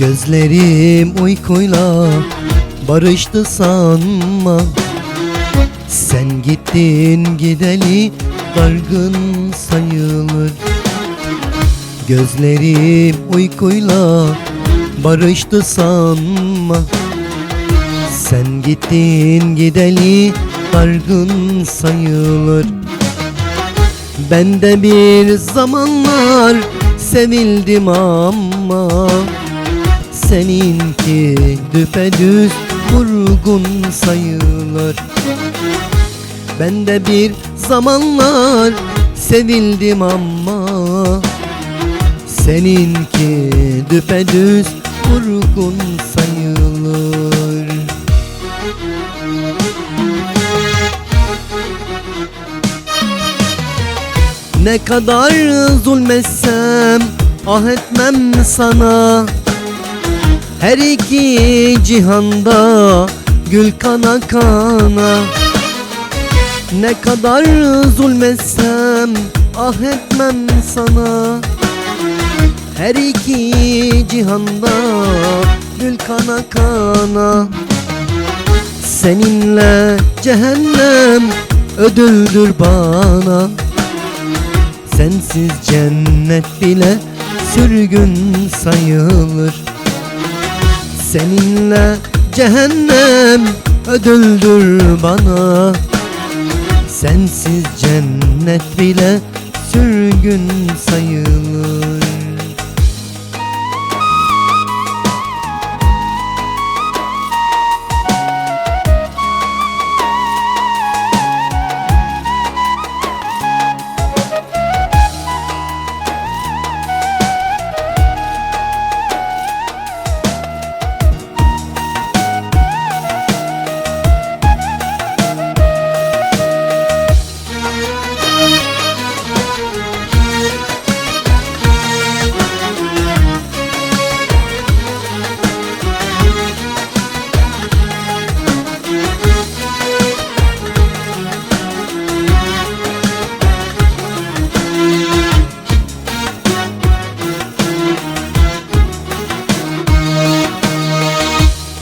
Gözlerim uykuyla barıştı sanma. Sen gittin gideli dargın sayılır. Gözlerim uykuyla barıştı sanma. Sen gittin gideli dargın sayılır. Ben de bir zamanlar sevildim ama Seninki düpedüz vurgun sayılır. Ben de bir zamanlar sevildim ama Seninki düpedüz vurgun sayılır. Ne kadar zulmetsem ah etmem sana Her iki cihanda gül kana kana. Ne kadar zulmetsem ah etmem sana. Her iki cihanda gül kana kana. Seninle cehennem ödüldür bana. Sensiz cennet bile sürgün sayılır Seninle cehennem ödüldür bana. Sensiz cennet bile sürgün sayılır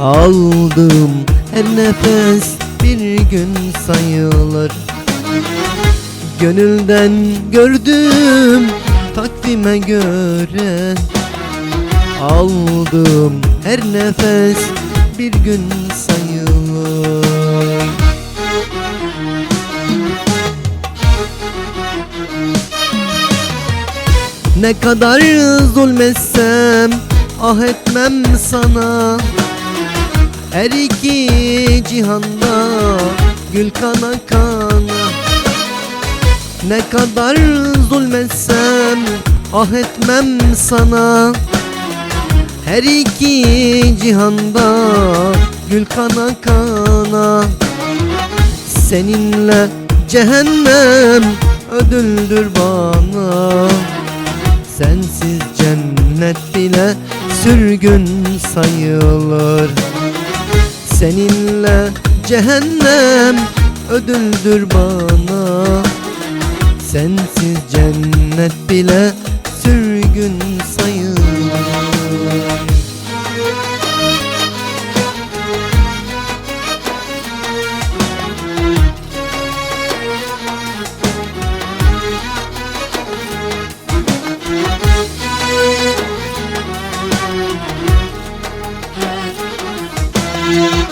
Aldım her nefes bir gün sayılır. Gönülden gördüm takvime göre. Aldım her nefes bir gün sayılır. Ne kadar zulmetsem ah etmem sana her iki cihanda gül kana kana. Ne kadar zulmetsem ah etmem sana. Her iki cihanda gül kana kana. Seninle cehennem ödüldür bana. Sensiz cennet bile sürgün sayılır Seninle cehennem ödüldür bana Sensiz cennet bile sürgün sayılır Yeah.